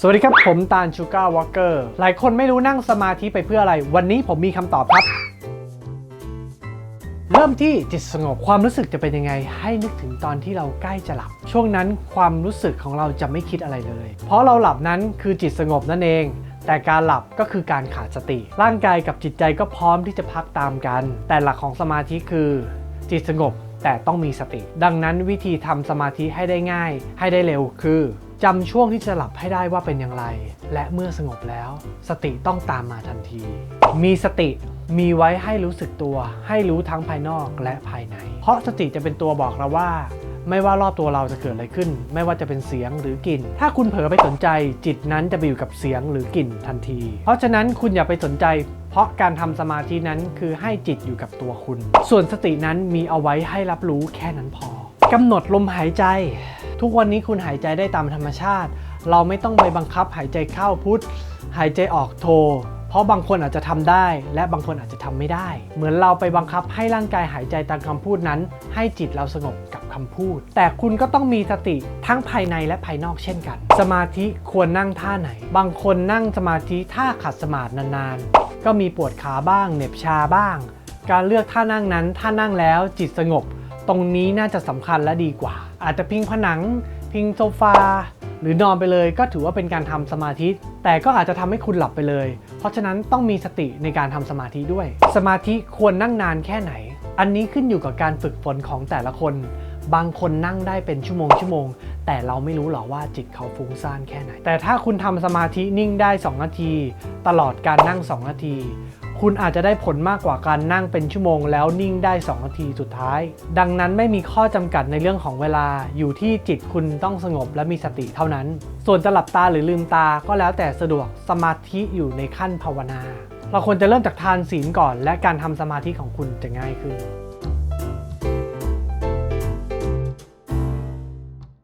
สวัสดีครับ ผมตาลชูการ์วอลเกอร์ หลายคนไม่รู้นั่งสมาธิไปเพื่ออะไร วันนี้ผมมีคำตอบครับ เริ่มที่จิตสงบความรู้สึกจะเป็นยังไง ให้นึกถึงตอนที่เราใกล้จะหลับ ช่วงนั้นความรู้สึกของเราจะไม่คิดอะไรเลย เพราะเราหลับนั้นคือจิตสงบนั่นเอง แต่การหลับก็คือการขาดสติ ร่างกายกับจิตใจก็พร้อมที่จะพักตามกัน แต่หลักของสมาธิคือ จิตสงบแต่ต้องมีสติ ดังนั้นวิธีทำสมาธิให้ได้ง่าย ให้ได้เร็วคือ จำช่วงที่จะหลับให้ได้ว่าเป็นอย่างไร และเมื่อสงบแล้ว สติต้องตามมาทันที มีสติมีไว้ให้รู้สึกตัว ให้รู้ทั้งภายนอกและภายใน เพราะสติจะเป็นตัวบอกเราว่า ไม่ว่ารอบตัวเราจะเกิดอะไรขึ้น ไม่ว่าจะเป็นเสียงหรือกลิ่น ถ้าคุณเผลอไปสนใจ จิตนั้นจะไปอยู่กับเสียงหรือกลิ่นทันที เพราะฉะนั้นคุณอย่าไปสนใจ เพราะการทำสมาธินั้นคือให้จิตอยู่กับตัวคุณ ส่วนสตินั้นมีเอาไว้ให้รับรู้แค่นั้นพอกำหนดลมหายใจ ทุกวันนี้คุณหายใจได้ตามธรรมชาติ เราไม่ต้องไปบังคับหายใจเข้าพุทธหายใจออกโท เพราะบางคนอาจจะทำได้ และบางคนอาจจะทำไม่ได้ เหมือนเราไปบังคับให้ร่างกายหายใจตามคำพูดนั้น ให้จิตเราสงบกับคำพูด แต่คุณก็ต้องมีสติทั้งภายในและภายนอกเช่นกัน สมาธิควรนั่งท่าไหน บางคนนั่งสมาธิท่าขัดสมาธินานๆ ก็มีปวดขาบ้างเหน็บชาบ้าง การเลือกท่านั่งนั้น ถ้านั่งแล้วจิตสงบ ตรงนี้น่าจะสำคัญและดีกว่า อาจจะพิงผนัง พิงโซฟา หรือนอนไปเลยก็ถือว่าเป็นการทำสมาธิ แต่ก็อาจจะทำให้คุณหลับไปเลย เพราะฉะนั้นต้องมีสติในการทำสมาธิด้วย สมาธิควรนั่งนานแค่ไหน อันนี้ขึ้นอยู่กับการฝึกฝนของแต่ละคน บางคนนั่งได้เป็นชั่วโมงชั่วโมงแต่เราไม่รู้หรอกว่าจิตเขาฟุ้งซ่านแค่ไหน แต่ถ้าคุณทำสมาธินิ่งได้ 2 นาที ตลอดการนั่ง 2 นาที คุณอาจจะได้ผลมากกว่าการนั่งเป็นชั่วโมงแล้วนิ่งได้ 2 นาทีสุดท้าย ดังนั้นไม่มีข้อจำกัดในเรื่องของเวลา อยู่ที่จิตคุณต้องสงบและมีสติเท่านั้น ส่วนจะหลับตาหรือลืมตาก็แล้วแต่สะดวกสมาธิอยู่ในขั้นภาวนา เราควรจะเริ่มจากทานศีลก่อน และการทำสมาธิของคุณจะง่ายขึ้น